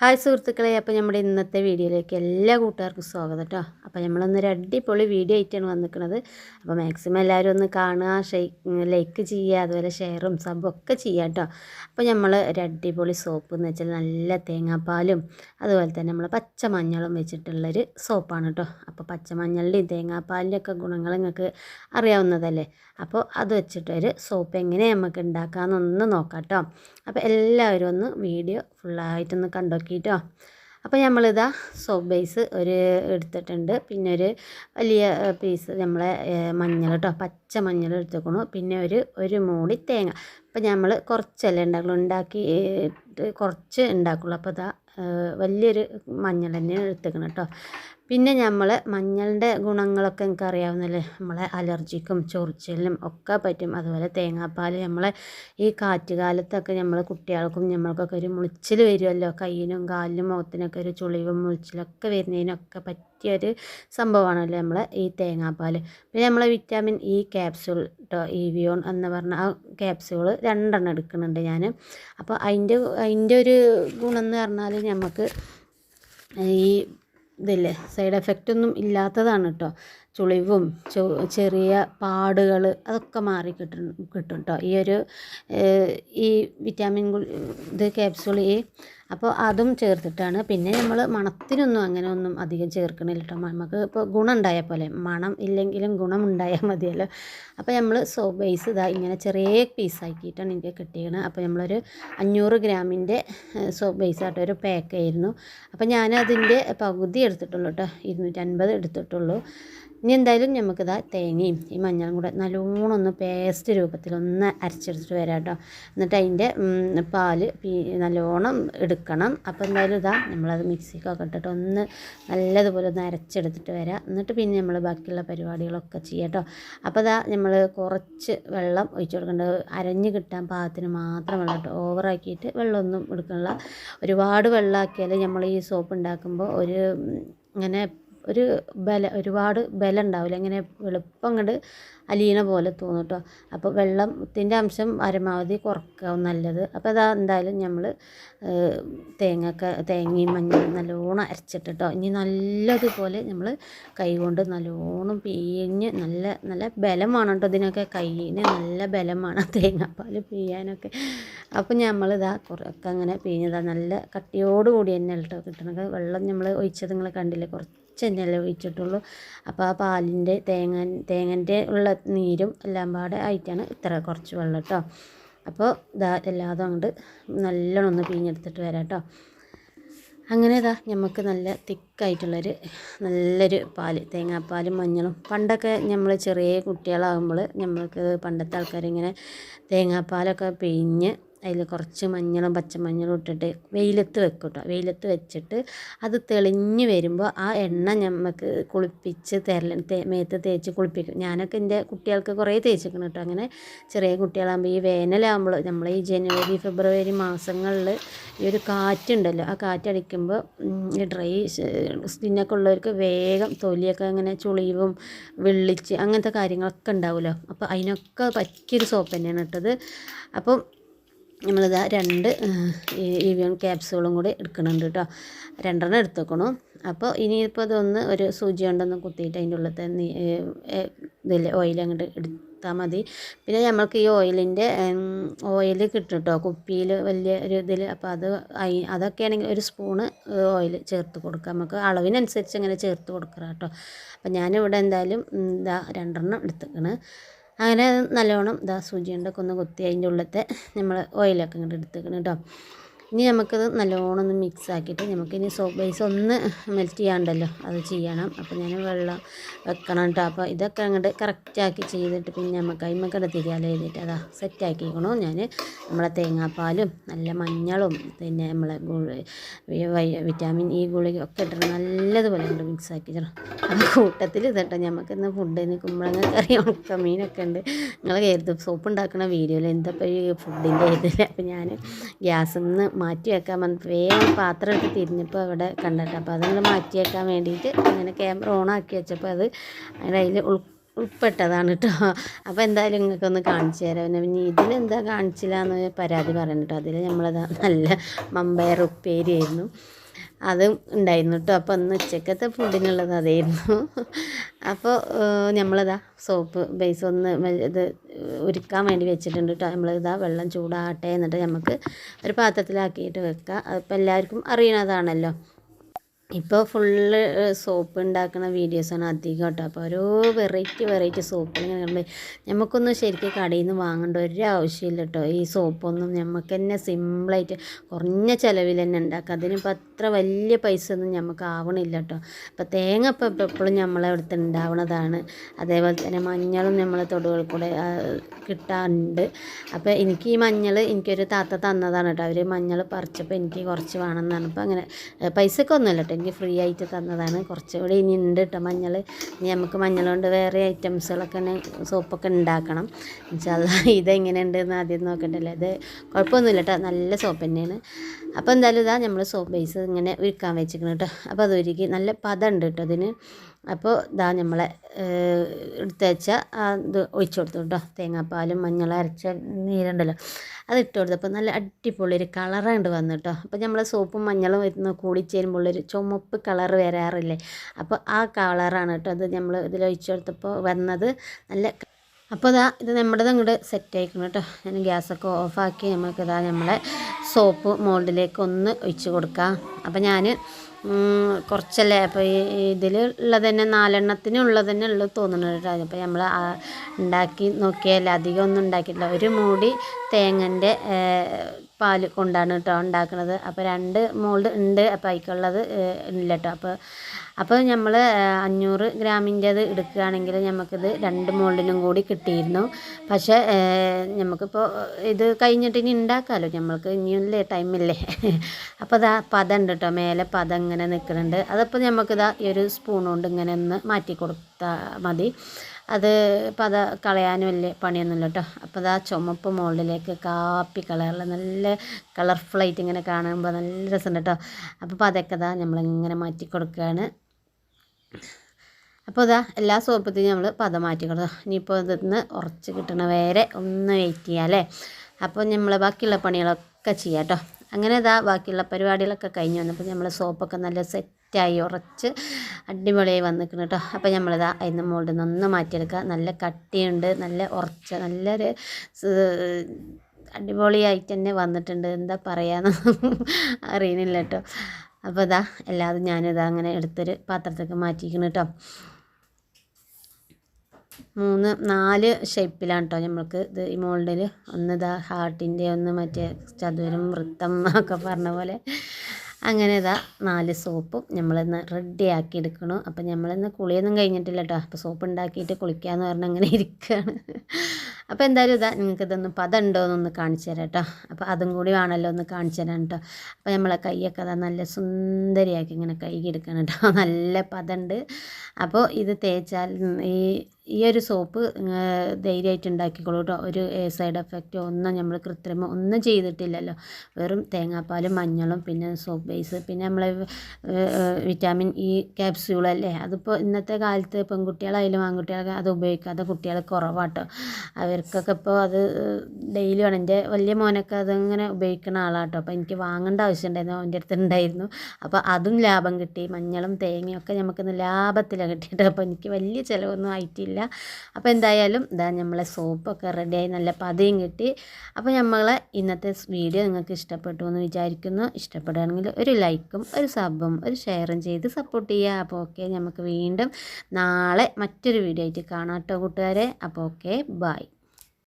Hi സുഹൃത്തുക്കളെ അപ്പോൾ നമ്മുടെ ഇന്നത്തെ വീഡിയോയിലേക്ക് എല്ലാ കൂട്ടുകാർക്കും സ്വാഗതം കേട്ടോ അപ്പോൾ നമ്മളൊന്നൊരു അടിപൊളി വീഡിയോ ആയിട്ടാണ് വന്നിരിക്കുന്നത്. അപ്പോൾ മാക്സിമം എല്ലാവരും ഒന്ന് കാണുക ഷെയ് ലൈക്ക് ചെയ്യുക അതുപോലെ ഷെയറും സബും ഒക്കെ ചെയ്യുക കേട്ടോ അപ്പോൾ നമ്മൾ ഒരു അടിപൊളി സോപ്പ് എന്ന് വെച്ചാൽ നല്ല തേങ്ങാപ്പാലും അതുപോലെ തന്നെ നമ്മൾ പച്ചമഞ്ഞളും വെച്ചിട്ടുള്ളൊരു സോപ്പാണ് കേട്ടോ അപ്പോൾ പച്ചമഞ്ഞളുടെയും തേങ്ങാപ്പാലിന്റെ ഒക്കെ ഗുണങ്ങൾ നിങ്ങൾക്ക് അറിയാവുന്നതല്ലേ? അപ്പോൾ അത് വെച്ചിട്ടൊരു സോപ്പ് എങ്ങനെ നമുക്ക് ഉണ്ടാക്കാമെന്നൊന്ന് നോക്കാം കേട്ടോ അപ്പോൾ എല്ലാവരും ഒന്ന് വീഡിയോ ഫുള്ളായിട്ടൊന്ന് കണ്ടോക്കിട്ടോ അപ്പോൾ നമ്മളിതാ സോപ്പ് ബേസ് ഒരു എടുത്തിട്ടുണ്ട്. പിന്നെ ഒരു വലിയ പീസ് നമ്മളെ മഞ്ഞൾ കേട്ടോ പച്ച മഞ്ഞൾ എടുത്തേക്കണു. പിന്നെ ഒരു ഒരു മൂടി തേങ്ങ. അപ്പോൾ നമ്മൾ കുറച്ചല്ലേ ഉണ്ടാക്കുള്ളൂ ഉണ്ടാക്കി കുറച്ച് ഉണ്ടാക്കുള്ളൂ അപ്പോൾ ഇതാ വലിയൊരു മഞ്ഞൾ തന്നെയാണ് എടുത്തേക്കണം കേട്ടോ പിന്നെ നമ്മൾ മഞ്ഞളിന്റെ ഗുണങ്ങളൊക്കെ നിങ്ങൾക്ക് അറിയാവുന്നല്ലേ നമ്മളെ അലർജിക്കും ചൊറിച്ചിലിനും ഒക്കെ പറ്റും. അതുപോലെ തേങ്ങാപ്പാൽ നമ്മളെ ഈ കാറ്റുകാലത്തൊക്കെ നമ്മൾ കുട്ടികൾക്കും നമ്മൾക്കൊക്കെ ഒരു മുളിച്ചിൽ വരുമല്ലോ കയ്യിനും കാലിനും മുഖത്തിനൊക്കെ ഒരു ചുളിവും മുളിച്ചിലൊക്കെ വരുന്നതിനൊക്കെ പറ്റിയൊരു സംഭവമാണല്ലോ നമ്മൾ ഈ തേങ്ങാപ്പാൽ പിന്നെ നമ്മളെ വിറ്റാമിൻ ഇ ക്യാപ്സ്യൂൾ കേട്ടോ ഇവിയോൺ എന്ന് പറഞ്ഞ ആ ക്യാപ്സ്യൂൾ രണ്ടെണ്ണം എടുക്കുന്നുണ്ട് ഞാൻ അപ്പോൾ അതിന്റെ അതിന്റെ ഒരു ഗുണം എന്ന് പറഞ്ഞാൽ നമുക്ക് ഈ ഇതില്ലേ സൈഡ് എഫക്റ്റ് ഒന്നും ഇല്ലാത്തതാണ് കേട്ടോ ചുളിവും ചെറിയ പാടുകൾ അതൊക്കെ മാറി കിട്ടും കിട്ടും കേട്ടോ ഈ ഒരു ഈ വിറ്റാമിൻ ഇത് ക്യാപ്സൂൾ ഈ അപ്പോൾ അതും ചേർത്തിട്ടാണ്. പിന്നെ നമ്മൾ മണത്തിനൊന്നും അങ്ങനെ ഒന്നും അധികം ചേർക്കണില്ല കേട്ടോ നമുക്ക് ഇപ്പോൾ ഗുണം ഉണ്ടായാൽ പോലെ മണം ഇല്ലെങ്കിലും ഗുണം ഉണ്ടായാൽ മതിയല്ലോ. അപ്പോൾ നമ്മൾ സോ ബേസ് ഇതാ ഇങ്ങനെ ചെറിയ പീസാക്കിയിട്ടാണ് എനിക്ക് കിട്ടിയത്. അപ്പോൾ നമ്മളൊരു അഞ്ഞൂറ് ഗ്രാമിന്റെ സോ ബേസ് ആയിട്ട് ഒരു പാക്ക് ആയിരുന്നു. അപ്പോൾ ഞാനതിന്റെ പകുതി എടുത്തിട്ടുള്ളൂ കേട്ടോ ഇരുന്നൂറ്റൻപത് എടുത്തിട്ടുള്ളൂ. ഇനി എന്തായാലും നമുക്കിതാ തേങ്ങയും ഈ മഞ്ഞളും കൂടെ നല്ലോണം ഒന്ന് പേസ്റ്റ് രൂപത്തിൽ ഒന്ന് അരച്ചെടുത്തിട്ട് വരാം കേട്ടോ. എന്നിട്ട് അതിന്റെ പാൽ നല്ലോണം എടുക്കണം. അപ്പോൾ എന്തായാലും ഇതാ നമ്മളത് മിക്സിക്കൊക്കെ ഇട്ടിട്ട് ഒന്ന് നല്ലതുപോലെ ഒന്ന് അരച്ചെടുത്തിട്ട് വരാം. എന്നിട്ട് പിന്നെ നമ്മൾ ബാക്കിയുള്ള പരിപാടികളൊക്കെ ചെയ്യാം കേട്ടോ. അപ്പോൾ ഇതാ നമ്മൾ കുറച്ച് വെള്ളം ഒഴിച്ചു കൊടുക്കേണ്ടത് അരഞ്ഞ് കിട്ടാൻ പാകത്തിന് മാത്രം വെള്ളം കേട്ടോ ഓവറാക്കിയിട്ട് വെള്ളമൊന്നും എടുക്കണില്ല. ഒരുപാട് വെള്ളമാക്കിയാൽ നമ്മൾ ഈ സോപ്പ് ഉണ്ടാക്കുമ്പോൾ ഒരു ഇങ്ങനെ ഒരു ബല ഒരുപാട് ബലം ഉണ്ടാവില്ല ഇങ്ങനെ എളുപ്പം അങ്ങോട്ട് അലീന പോലെ തോന്നും കേട്ടോ അപ്പോൾ വെള്ളത്തിന്റെ അംശം പരമാവധി കുറക്കാവും നല്ലത്. അപ്പോൾ അതാ എന്തായാലും നമ്മൾ തേങ്ങയൊക്കെ തേങ്ങയും മഞ്ഞളും നല്ലോണം അരച്ചിട്ടിട്ടോ ഇനി നല്ലതുപോലെ നമ്മൾ കൈ കൊണ്ട് നല്ലോണം പിഴിഞ്ഞ് നല്ല നല്ല ബലമാണ് കേട്ടോ ഇതിനൊക്കെ. കയ്യിന് നല്ല ബലമാണ് തേങ്ങാപ്പാൽ പിഴിയാനൊക്കെ. അപ്പോൾ നമ്മളിതാ കുറക്കങ്ങനെ അങ്ങനെ പിഴിഞ്ഞതാ. നല്ല കട്ടിയോടുകൂടി തന്നെ കേട്ടോ കിട്ടണത്. വെള്ളം നമ്മൾ ഒഴിച്ചത് നിങ്ങൾ കണ്ടില്ലേ? കുറച്ച് തന്നെയല്ലേ ഒഴിച്ചിട്ടുള്ളൂ അപ്പോൾ ആ പാലിന്റെ തേങ്ങ തേങ്ങന്റെ ഉള്ള നീരും എല്ലാം പാടെ ആയിട്ടാണ് ഇത്ര കുറച്ച് വെള്ളം കേട്ടോ. അപ്പോൾ ഇതാ എല്ലാതും അങ്ങോട്ട് നല്ലോണം ഒന്ന് പിഴിഞ്ഞെടുത്തിട്ട് വരാം കേട്ടോ. അങ്ങനെ ഇതാ നമുക്ക് നല്ല തിക്കായിട്ടുള്ളൊരു നല്ലൊരു പാൽ തേങ്ങാപ്പാലും മഞ്ഞളും. പണ്ടൊക്കെ നമ്മൾ ചെറിയ കുട്ടികളാകുമ്പോൾ നമ്മൾക്ക് പണ്ടത്തെ ആൾക്കാരിങ്ങനെ തേങ്ങാപ്പാലൊക്കെ പിഴിഞ്ഞ് അതിൽ കുറച്ച് മഞ്ഞളും പച്ചമഞ്ഞളും ഇട്ടിട്ട് വെയിലത്ത് വെക്കും കേട്ടോ വെയിലത്ത് വെച്ചിട്ട് അത് തെളിഞ്ഞ് വരുമ്പോൾ ആ എണ്ണ നമുക്ക് കുളിപ്പിച്ച് തെരല മേത്ത് തേച്ച് കുളിപ്പിക്കും. ഞാനൊക്കെ എന്റെ കുട്ടികൾക്ക് കുറേ തേച്ചിരിക്കണം കേട്ടോ അങ്ങനെ ചെറിയ കുട്ടികളാകുമ്പോൾ ഈ വേനലാകുമ്പോൾ നമ്മൾ ഈ ജനുവരി ഫെബ്രുവരി മാസങ്ങളിൽ ഈ ഒരു കാറ്റുണ്ടല്ലോ. ആ കാറ്റടിക്കുമ്പോൾ ഈ ഡ്രൈ സ്കിന്നൊക്കെ ഉള്ളവർക്ക് വേഗം തൊലിയൊക്കെ അങ്ങനെ ചുളിവും വെള്ളിച്ച് അങ്ങനത്തെ കാര്യങ്ങളൊക്കെ ഉണ്ടാവുമല്ലോ അപ്പോൾ അതിനൊക്കെ പറ്റിയൊരു സോപ്പ് തന്നെയാണ് ഇട്ടത്. അപ്പം നമ്മളിതാ രണ്ട് ഇവിയൻ ക്യാപ്സുകളും കൂടി എടുക്കുന്നുണ്ട് കേട്ടോ രണ്ടെണ്ണം എടുത്തേക്കണു. അപ്പോൾ ഇനിയിപ്പോൾ ഇതൊന്ന് ഒരു സൂചി കൊണ്ടൊന്ന് കുത്തിയിട്ട് അതിന്റെ ഉള്ളത്തെ ഇതില്ലേ ഓയിൽ അങ്ങോട്ട് എടുത്താൽ മതി. പിന്നെ നമ്മൾക്ക് ഈ ഓയിലിന്റെ ഓയിൽ കിട്ടും കേട്ടോ കുപ്പിയിൽ വലിയ ഒരു ഇതിൽ അപ്പോൾ അത് അതൊക്കെ ആണെങ്കിൽ ഒരു സ്പൂണ് ഓയിൽ ചേർത്ത് കൊടുക്കാം. നമുക്ക് അളവിനനുസരിച്ച് അങ്ങനെ ചേർത്ത് കൊടുക്കുക കേട്ടോ അപ്പോൾ ഞാനിവിടെ എന്തായാലും ഇതാ രണ്ടെണ്ണം എടുത്തേക്കണ്. അങ്ങനെ നല്ലോണം ഇതാ സൂചി കൊണ്ടൊക്കെ ഒന്ന് കുത്തി അതിന്റെ ഉള്ളിലത്തെ നമ്മൾ ഓയിലൊക്കെ ഇങ്ങോട്ട് എടുത്തേക്കണം കേട്ടോ ഇനി നമുക്കത് നല്ലോണം ഒന്ന് മിക്സ് ആക്കിയിട്ട് നമുക്കിനി സോപ്പ് ബേസ് ഒന്ന് മെൽറ്റ് ചെയ്യാണ്ടല്ലോ അത് ചെയ്യണം. അപ്പോൾ ഞാൻ വെള്ളം വെക്കണം കേട്ടോ അപ്പോൾ ഇതൊക്കെ അങ്ങോട്ട് കറക്റ്റാക്കി ചെയ്തിട്ട് പിന്നെ നമുക്ക് അയിമക്കട തിരിയാലോ എഴുതിയിട്ട് അതാ സെറ്റാക്കിക്കണോ ഞാൻ നമ്മളെ തേങ്ങാപ്പാലും നല്ല മഞ്ഞളും പിന്നെ നമ്മളെ വിറ്റാമിൻ ഇ ഗുളിക ഒക്കെ ഇട്ടിട്ട് നല്ലതുപോലെ ഉണ്ട് മിക്സ് ആക്കി തരണം അപ്പോൾ കൂട്ടത്തിൽ ഇതട്ടോ. നമുക്ക് ഇന്ന് ഫുഡ് ഇനി കുമ്പളങ്ങ കറി ഉണക്ക മീനൊക്കെ ഉണ്ട് നിങ്ങൾ കരുതും സോപ്പ് ഉണ്ടാക്കുന്ന വീഡിയോയിൽ എന്താ ഈ ഫുഡിന്റെ ഇതിൽ അപ്പോൾ ഞാൻ ഗ്യാസിൽ നിന്ന് മാറ്റി വെക്കാൻ വന്നിട്ട് വേഗം പാത്രം എടുത്ത് തിരിഞ്ഞപ്പോൾ അവിടെ കണ്ടിട്ട് അപ്പോൾ അതങ്ങനെ മാറ്റി വെക്കാൻ വേണ്ടിയിട്ട് അങ്ങനെ ക്യാമറ ഓൺ ആക്കി വെച്ചപ്പോൾ അത് അതിൽ ഉൾ ഉൾപ്പെട്ടതാണ് കേട്ടോ. അപ്പോൾ എന്തായാലും നിങ്ങൾക്കൊന്ന് കാണിച്ചു തരാം. പിന്നെ പിന്നെ ഇതിലെന്താ കാണിച്ചില്ല എന്ന് പരാതി പറയണം കേട്ടോ. അതിൽ നമ്മളത് നല്ല മമ്പയർ ഉപ്പേരി ആയിരുന്നു. അതും ഉണ്ടായിരുന്നു കേട്ടോ. അപ്പോൾ അന്ന് ഉച്ചക്കത്തെ ഫുഡിനുള്ളത് അതായിരുന്നു. അപ്പോൾ നമ്മളിതാ സോപ്പ് ബേസ് ഒന്ന് ഇത് ഉരുക്കാൻ വേണ്ടി വെച്ചിട്ടുണ്ട് കേട്ടോ. നമ്മളിതാ വെള്ളം ചൂടാകട്ടെ എന്നിട്ട് നമുക്ക് ഒരു പാത്രത്തിലാക്കിയിട്ട് വെക്കുക അതിപ്പോൾ എല്ലാവർക്കും അറിയണതാണല്ലോ. ഇപ്പോൾ ഫുള്ള് സോപ്പ് ഉണ്ടാക്കുന്ന വീഡിയോസാണ് അധികം കേട്ടോ. അപ്പോൾ ഓരോ വെറൈറ്റി വെറൈറ്റി സോപ്പ് കണ്ട് നമുക്കൊന്നും ശരിക്കും കടയിൽ നിന്ന് വാങ്ങേണ്ട ഒരു ആവശ്യമില്ല കേട്ടോ. ഈ സോപ്പൊന്നും നമുക്ക് തന്നെ സിമ്പിളായിട്ട് കുറഞ്ഞ ചിലവിൽ തന്നെ ഉണ്ടാക്കാം അതിനിപ്പോൾ അത്ര വലിയ പൈസ ഒന്നും നമുക്ക് ആവണില്ല കേട്ടോ. അപ്പോൾ തേങ്ങ ഇപ്പോൾ എപ്പോഴും നമ്മളെ ഉണ്ടാവണതാണ് അതേപോലെ തന്നെ മഞ്ഞളും നമ്മളെ തൊടുകൾ കൂടെ കിട്ടാറുണ്ട്. അപ്പോൾ എനിക്ക് ഈ മഞ്ഞൾ എനിക്കൊരു താത്ത തന്നതാണ് കേട്ടോ. അവർ മഞ്ഞൾ പറിച്ചപ്പോൾ എനിക്ക് കുറച്ച് വേണമെന്നാണ് അപ്പോൾ അങ്ങനെ പൈസക്കൊന്നുമല്ല കേട്ടോ. എനിക്ക് ഫ്രീ ആയിട്ട് തന്നതാണ്. കുറച്ചുകൂടി ഇനി ഉണ്ട് കേട്ടോ മഞ്ഞൾ. ഇനി നമുക്ക് മഞ്ഞൾ കൊണ്ട് വേറെ ഐറ്റംസുകളൊക്കെ സോപ്പൊക്കെ ഉണ്ടാക്കണം. എന്നുവെച്ചാൽ ഇതെങ്ങനെയുണ്ടെന്ന് ആദ്യം നോക്കണ്ടല്ലോ? ഇത് കുഴപ്പമൊന്നുമില്ല കേട്ടോ നല്ല സോപ്പ് തന്നെയാണ്. അപ്പോൾ എന്തായാലും ഇതാ നമ്മൾ സോപ്പ് ബേസ് ഇങ്ങനെ ഉരുക്കാൻ വെച്ചിരിക്കണം കേട്ടോ. അപ്പോൾ അത് ഉരുക്കി നല്ല പതമുണ്ട് കേട്ടോ അതിന് അപ്പോൾ ഇതാ നമ്മളെ എടുത്ത് വെച്ച ഇത് ഒഴിച്ചു കൊടുത്തു കേട്ടോ. തേങ്ങാപ്പാലും മഞ്ഞൾ അരച്ച നീരുണ്ടല്ലോ അത് ഇട്ട് കൊടുത്തപ്പോൾ നല്ല അടിപൊളി ഒരു കളറുണ്ട് വന്നു കേട്ടോ. അപ്പോൾ നമ്മൾ സോപ്പും മഞ്ഞളും വരുന്ന കൂടി ഒരു ചുമപ്പ് കളർ വരാറില്ലേ? അപ്പോൾ ആ കളറാണ് കേട്ടോ അത് നമ്മൾ ഇതിൽ ഒഴിച്ചു കൊടുത്തപ്പോൾ വന്നത്. നല്ല അപ്പോൾ ഇതാ ഇത് നമ്മുടെ അങ്ങോട്ട് സെറ്റ് ആയിക്കണം കേട്ടോ ഞാൻ ഗ്യാസൊക്കെ ഓഫാക്കി നമുക്ക് ഇതാ നമ്മളെ സോപ്പ് മോൾഡിലേക്ക് ഒന്ന് ഒഴിച്ച് കൊടുക്കാം. അപ്പോൾ ഞാൻ കുറച്ചല്ലേ അപ്പോൾ ഈ ഇതിൽ ഉള്ളത് തന്നെ നാലെണ്ണത്തിന് ഉള്ളത് തന്നെ ഉള്ളത് തോന്നുന്നുണ്ട് കേട്ടോ അപ്പോൾ നമ്മൾ ഉണ്ടാക്കി നോക്കിയാൽ അധികം ഒന്നും ഉണ്ടാക്കിയിട്ടില്ല ഒരു മൂടി തേങ്ങന്റെ പാൽ കൊണ്ടാണ് കേട്ടോ ഉണ്ടാക്കുന്നത് അപ്പോൾ രണ്ട് മോൾഡ് ഉണ്ട് അപ്പോൾ അതിക്കുള്ളത് ഇല്ല കേട്ടോ അപ്പോൾ അപ്പോൾ നമ്മൾ അഞ്ഞൂറ് ഗ്രാമിന്റെത് എടുക്കുകയാണെങ്കിൽ നമുക്കിത് രണ്ട് മോൾഡിനും കൂടി കിട്ടിയിരുന്നു. പക്ഷേ നമുക്കിപ്പോൾ ഇത് കഴിഞ്ഞിട്ട് ഇനി ഉണ്ടാക്കാമല്ലോ നമ്മൾക്ക് ഇനിയല്ലേ ടൈമില്ലേ അപ്പോൾ ഇതാ പത ഉണ്ട് കേട്ടോ മേലെ പത ഇങ്ങനെ നിൽക്കുന്നുണ്ട് അതപ്പോൾ നമുക്കിതാ ഈ ഒരു സ്പൂൺ കൊണ്ട് ഇങ്ങനെ ഒന്ന് മാറ്റി കൊടുത്താൽ മതി. അത് പത കളയാനും വലിയ പണിയൊന്നുമില്ല കേട്ടോ അപ്പോൾ ഇതാ ചുമപ്പ് മുകളിലേക്ക് കാപ്പി കളറിൽ നല്ല കളർഫുള്ളായിട്ട് ഇങ്ങനെ കാണുമ്പോൾ നല്ല രസമുണ്ട് കേട്ടോ അപ്പോൾ പതൊക്കെ ഇതാ നമ്മളിങ്ങനെ മാറ്റി കൊടുക്കുകയാണ്. അപ്പോൾ ഇതാ എല്ലാ സോപ്പത്തിനും നമ്മൾ പദം മാറ്റി കൊടുത്തു ഇനിയിപ്പോൾ നിന്ന് ഉറച്ച് കിട്ടണ വരെ ഒന്ന് വെയിറ്റ് ചെയ്യാം അല്ലേ? അപ്പോൾ നമ്മൾ ബാക്കിയുള്ള പണികളൊക്കെ ചെയ്യാം കേട്ടോ അങ്ങനെ ഇതാ ബാക്കിയുള്ള പരിപാടികളൊക്കെ കഴിഞ്ഞ് വന്നപ്പോൾ നമ്മൾ സോപ്പൊക്കെ നല്ല സെറ്റായി ഉറച്ച് അടിപൊളിയായി വന്നിരിക്കണം കേട്ടോ അപ്പോൾ നമ്മളിതാ അതിന് മുകളിൽ നിന്ന് മാറ്റിയെടുക്കുക നല്ല കട്ടിയുണ്ട് നല്ല ഉറച്ച നല്ലൊരു അടിപൊളിയായിട്ട് തന്നെ വന്നിട്ടുണ്ട്. എന്താ പറയാന്ന് അറിയുന്നില്ല കേട്ടോ അപ്പോൾ ഇതാ എല്ലാതും ഞാനിതാ അങ്ങനെ എടുത്തൊരു പാത്രത്തേക്ക് മാറ്റിയിരിക്കണം കേട്ടോ മൂന്ന് നാല് ഷേപ്പിലാണ് കേട്ടോ നമ്മൾക്ക് ഇത് ഈ മോൾഡിൽ ഒന്ന് ഇതാ ഹാർട്ടിന്റെ ഒന്ന് മറ്റേ ചതുരം വൃത്തം ഒക്കെ പറഞ്ഞ പോലെ. അങ്ങനെ ഇതാ നാല് സോപ്പും നമ്മളിന്ന് റെഡി ആക്കി എടുക്കണു. അപ്പം നമ്മളിന്ന് കുളിയൊന്നും കഴിഞ്ഞിട്ടില്ല കേട്ടോ അപ്പോൾ സോപ്പ് ഉണ്ടാക്കിയിട്ട് കുളിക്കാമെന്ന് പറഞ്ഞ് അങ്ങനെ ഇരിക്കുകയാണ് അപ്പോൾ എന്തായാലും ഇതാ നിങ്ങൾക്ക് ഇതൊന്ന് പദം ഉണ്ടോ എന്നൊന്ന് കാണിച്ചു തരാം കേട്ടോ അപ്പോൾ അതും കൂടി വേണമല്ലോ ഒന്ന് കാണിച്ചു തരാം കേട്ടോ അപ്പോൾ നമ്മളെ കൈയൊക്കെ അതാ നല്ല സുന്ദരിയാക്കി ഇങ്ങനെ കൈ കൈകിയെടുക്കണം കേട്ടോ നല്ല പതുണ്ട്. അപ്പോൾ ഇത് തേച്ചാൽ ഈ ഈ ഒരു സോപ്പ് ധൈര്യമായിട്ട് ഉണ്ടാക്കിക്കോളൂ കേട്ടോ ഒരു സൈഡ് എഫക്റ്റോ ഒന്നും നമ്മൾ കൃത്രിമം ഒന്നും ചെയ്തിട്ടില്ലല്ലോ. വെറും തേങ്ങാപ്പാലും മഞ്ഞളും പിന്നെ സോപ്പ് ബേസ് പിന്നെ നമ്മൾ വിറ്റാമിൻ ഇ ക്യാപ്സ്യൂളല്ലേ അതിപ്പോൾ ഇന്നത്തെ കാലത്ത് പെൺകുട്ടികളായാലും ആൺകുട്ടികളൊക്കെ അത് ഉപയോഗിക്കാതെ കുട്ടികൾ കുറവാട്ടോ. അവർക്കൊക്കെ ഇപ്പോൾ അത് ഡെയിലി വേണം. എന്റെ വലിയ മോനൊക്കെ അതങ്ങനെ ഉപയോഗിക്കുന്ന ആളാട്ടോ. അപ്പോൾ എനിക്ക് വാങ്ങേണ്ട ആവശ്യമുണ്ടായിരുന്നു. അവന്റെ അടുത്ത് ഉണ്ടായിരുന്നു. അപ്പോൾ അതും ലാഭം കിട്ടി. മഞ്ഞളും തേങ്ങയൊക്കെ നമുക്കിന്ന് ലാഭത്തിലാണ് കിട്ടിയിട്ട് അപ്പോൾ എനിക്ക് വലിയ ചിലവൊന്നും ആയിട്ടില്ല. അപ്പോൾ എന്തായാലും ഇതാ നമ്മളെ സോപ്പൊക്കെ റെഡിയായി നല്ല പതയും കിട്ടി. അപ്പോൾ നമ്മളെ ഇന്നത്തെ വീഡിയോ നിങ്ങൾക്ക് ഇഷ്ടപ്പെട്ടു എന്ന് വിചാരിക്കുന്നു. ഇഷ്ടപ്പെടുകയാണെങ്കിൽ ഒരു ലൈക്കും ഒരു സബും ഒരു ഷെയറും ചെയ്ത് സപ്പോർട്ട് ചെയ്യുക. അപ്പോൾ ഓക്കെ നമുക്ക് വീണ്ടും നാളെ മറ്റൊരു വീഡിയോ ആയിട്ട് കാണാം കേട്ടോ കൂട്ടുകാരെ. അപ്പോൾ ഓക്കെ ബൈ